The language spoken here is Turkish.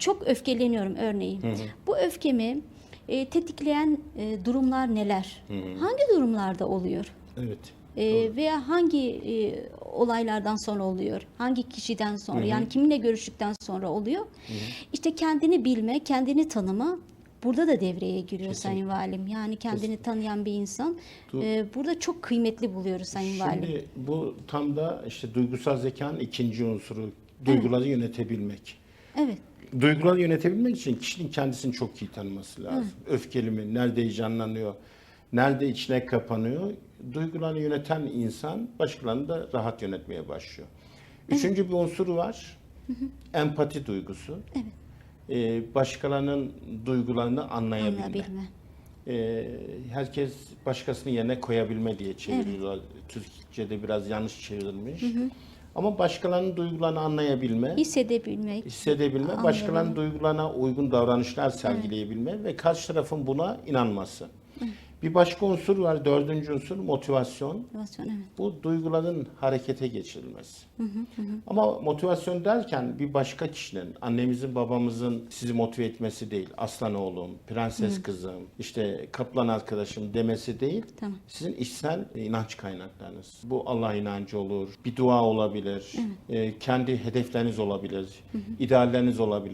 çok öfkeleniyorum örneğin. Bu öfkemi e, tetikleyen e, durumlar neler? Hangi durumlarda oluyor? Evet. E, veya hangi e, olaylardan sonra oluyor? Hangi kişiden sonra? Yani kiminle görüştükten sonra oluyor? İşte kendini bilme, kendini tanıma burada da devreye giriyor Sayın Valim. Yani kendini tanıyan bir insan e, burada çok kıymetli buluyoruz Sayın Valim. Şimdi bu tam da işte duygusal zekanın ikinci unsuru. Duyguları yönetebilmek. Evet. Duyguları yönetebilmek için kişinin kendisini çok iyi tanıması lazım. Öfkeli mi? Nerede heyecanlanıyor? Nerede içine kapanıyor? Duygularını yöneten insan başkalarını da rahat yönetmeye başlıyor. Üçüncü bir unsuru var. Empati duygusu. Ee, başkalarının duygularını anlayabilme. Anlayabilme. Ee, herkes başkasının yerine koyabilme diye çeviriyorlar. Türkçe'de biraz yanlış çevrilmiş. Ama başkalarının duygularını anlayabilme, Hissedebilmek. hissedebilme, başkalarının duygularına uygun davranışlar sergileyebilme ve karşı tarafın buna inanması. Bir başka unsur var, dördüncü unsur motivasyon. Motivasyon, evet. Bu duyguların harekete geçirilmesi. Ama motivasyon derken bir başka kişinin, annemizin, babamızın sizi motive etmesi değil. Aslan oğlum, prenses kızım, işte kaplan arkadaşım demesi değil. Tamam. Sizin içsel inanç kaynaklarınız. Bu Allah inancı olur, bir dua olabilir, e, kendi hedefleriniz olabilir, idealleriniz olabilir.